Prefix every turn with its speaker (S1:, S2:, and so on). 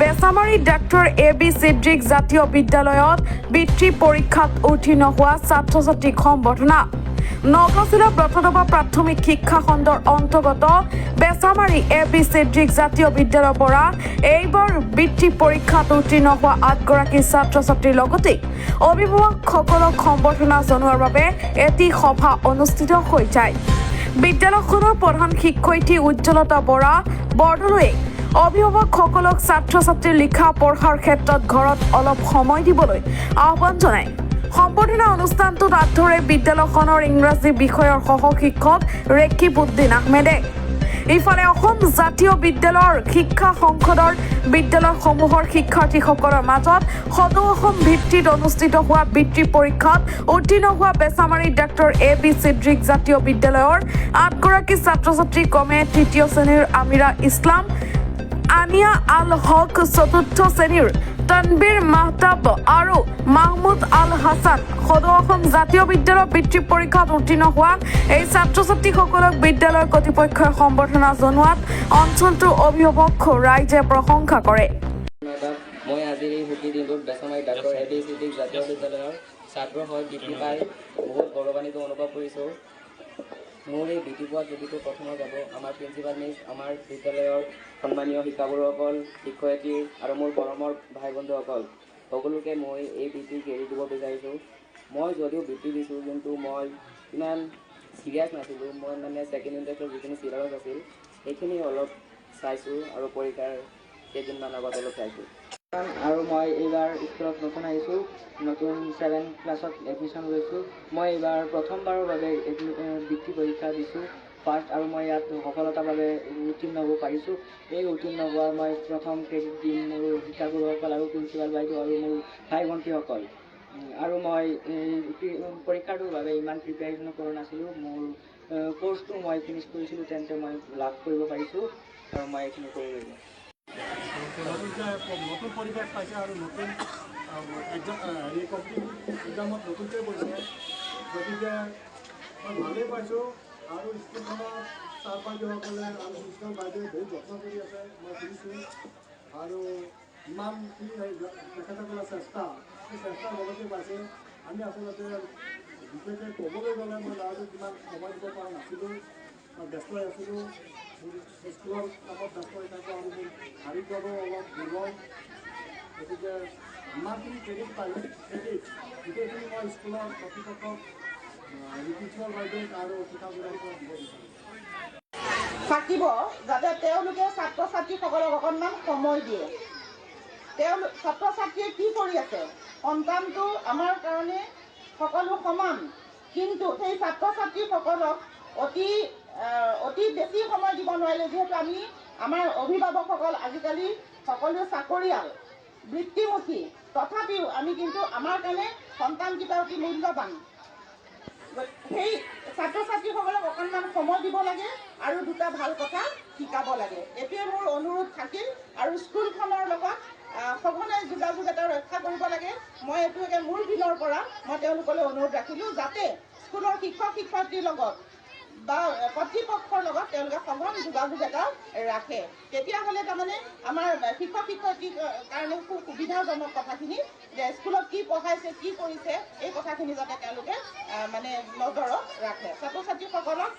S1: Bechamari doctor A B Siddique জাতীয় বিদ্যালয়ত বৃত্তি পৰীক্ষাত উত্তীৰ্ণ হোৱা ছাত্ৰ ছাত্ৰীক সম্বৰ্ধনা। নগাঁও জিলা প্ৰথমবা প্ৰাথমিক শিক্ষা খণ্ডৰ অন্তৰ্গত বেচামাৰী এ বি চিদ্ৰিক জাতীয় বিদ্যালয়ৰ পৰা এইবাৰ বৃত্তি পৰীক্ষাত উত্তীৰ্ণ হোৱা আঠগৰাকী ছাত্ৰ ছাত্ৰীৰ লগতে অভিভাৱকসকলক সম্বৰ্ধনা জনোৱাৰ বাবে এটি সভা অনুষ্ঠিত হৈ যায়। বিদ্যালয়খনৰ প্ৰধান শিক্ষয়িত্ৰী উজ্জ্বলতা বৰা বৰদলৈয়ে অভিভাৱকসকলক ছাত্ৰ ছাত্ৰীৰ লিখা পঢ়াৰ ক্ষেত্ৰত ঘৰত অলপ সময় দিবলৈ আহ্বান জনায়। সম্বৰ্ধনা অনুষ্ঠানটোত ধৰে বিদ্যালয়খনৰ ইংৰাজী বিষয়ৰ সহ শিক্ষক ৰেকিব উদ্দিন আহমেদে। ইফালে, অসম জাতীয় বিদ্যালয়ৰ শিক্ষা সংসদৰ বিদ্যালয়সমূহৰ শিক্ষাৰ্থীসকলৰ মাজত সদৌ অসম ভিত্তিত অনুষ্ঠিত হোৱা বৃত্তি পৰীক্ষাত উত্তীৰ্ণ হোৱা Bechamari doctor A B Siddique জাতীয় বিদ্যালয়ৰ আঠগৰাকী ছাত্ৰ ছাত্ৰী ক্ৰমে তৃতীয় শ্ৰেণীৰ আমিৰা ইছলাম আনিয়া আল হক চতুৰ্থ শ্ৰেণীৰ তনবীৰ মাহতাব আৰু মাহমুদ আল হাছান সদৌ অসম জাতীয় বিদ্যালয়ৰ বৃত্তি পৰীক্ষাত উত্তীৰ্ণ হোৱা এই ছাত্ৰ ছাত্ৰীসকলক বিদ্যালয়ৰ কৰ্তৃপক্ষই সম্বৰ্ধনা জনোৱাত অঞ্চলটোৰ অভিভাৱক ৰাইজে প্ৰশংসা কৰে।
S2: মই আজিৰ এই ছুটিৰ দিনটোত Bechamari doctor A B Siddique জাতীয় বিদ্যালয়ৰ ছাত্ৰ হৈ বৃত্তি পাই বহুত গৌৰৱান্বিত অনুভৱ কৰিছোঁ। মোৰ এই বৃত্তি পোৱা ছুটীটো প্ৰথমত যাব। আমাৰ প্ৰিন্সিপাল মিছ আমাৰ বিদ্যালয়ৰ সন্মানীয় শিক্ষাগুৰুসকল শিক্ষয়িত্ৰী আৰু মোৰ পৰমৰ ভাই বন্ধুসকল সকলোকে মই এই বৃত্তিক এৰি দিব বিচাৰিছোঁ। মই যদিও বৃত্তি দিছোঁ কিন্তু মই ইমান চিৰিয়াছ নাছিলোঁ। মই মানে ছেকেণ্ড ইণ্টাৰেষ্টৰ যিখিনি চিলেবাছ আছিল সেইখিনি অলপ চাইছোঁ আৰু পৰীক্ষাৰ কেইদিনমান আগত অলপ চাইছোঁ। আৰু মই এইবাৰ স্কুলত নতুন আহিছোঁ নতুন ছেভেন ক্লাছত এডমিশ্যন লৈছোঁ। মই এইবাৰ প্ৰথমবাৰৰ বাবে বৃত্তি পৰীক্ষা দিছোঁ ফাৰ্ষ্ট আৰু মই ইয়াত সফলতাৰ বাবে উত্তীৰ্ণ হ'ব পাৰিছোঁ। এই উত্তীৰ্ণ হোৱাৰ মই প্ৰথম ক্ৰেডিট দিম মোৰ শিক্ষাগুৰুসকল আৰু প্ৰিন্সিপাল বাইদেউ আৰু মোৰ ভাই ভণ্টীসকল। আৰু মই পৰীক্ষাটোৰ বাবে ইমান প্ৰিপেয়াৰেশ্যন কৰা নাছিলোঁ মোৰ ক'ৰ্চটো মই ফিনিছ কৰিছিলোঁ তেন্তে মই লাভ কৰিব পাৰিছোঁ আৰু মই এইখিনি কৰিব
S3: নতুনকৈ নতুন পৰিৱেশ পাইছে আৰু নতুন এক্সাম হেৰি কম্পিটিটিভ এক্সামত নতুনকৈ পৰিছে গতিকে মই ভালেই পাইছোঁ আৰু স্কুলখনৰ ছাৰ বাইদেউসকলে আৰু প্ৰিন্সিপাল বাইদেৱে বহুত যত্ন কৰি আছে মই শুনিছোঁ আৰু ইমানখিনি তেখেতসকলৰ চেষ্টা সেই চেষ্টাৰ লগতে পাইছে আমি আচলতে বিশেষকৈ ক'বলৈ গ'লে মই ল'ৰাটোক ইমান সময় দিব পৰা নাছিলোঁ মই ব্যস্ত হৈ আছিলোঁ
S4: থাকিব যাতে তেওঁলোকে ছাত্ৰ ছাত্ৰীসকলক অকণমান সময় দিয়ে। তেওঁলোক ছাত্ৰ ছাত্ৰীয়ে কি কৰি আছে? সন্তানটো আমাৰ কাৰণে সকলো সমান কিন্তু সেই ছাত্ৰ ছাত্ৰীসকলক অতি অতি বেছি সময় দিব নোৱাৰিলে যিহেতু আমি আমাৰ অভিভাৱকসকল আজিকালি সকলো চাকৰিয়াল বৃত্তিমুখী। তথাপিও আমি কিন্তু আমাৰ কাৰণে সন্তানকেইটা অতি মূল্যৱান সেই ছাত্ৰ ছাত্ৰীসকলক অকণমান সময় দিব লাগে আৰু দুটা ভাল কথা শিকাব লাগে। এইটোৱে মোৰ অনুৰোধ থাকিল আৰু স্কুলখনৰ লগত সঘনাই যোগাযোগ এটা ৰক্ষা কৰিব লাগে। মই এইটো একে মোৰ দিনৰ পৰা মই তেওঁলোকলৈ অনুৰোধ ৰাখিলোঁ যাতে স্কুলৰ শিক্ষক শিক্ষয়িত্ৰীৰ লগত বা কৰ্তৃপক্ষৰ লগত তেওঁলোকে সঘন যোগাযোগ এটা ৰাখে। তেতিয়াহ'লে তাৰমানে আমাৰ শিক্ষক শিক্ষয়িত্ৰীৰ কাৰণে খুব সুবিধাজনক কথাখিনি যে স্কুলত কি পঢ়াইছে কি কৰিছে এই কথাখিনি যাতে তেওঁলোকে মানে নজৰত ৰাখে। ছাত্ৰ ছাত্ৰীসকলক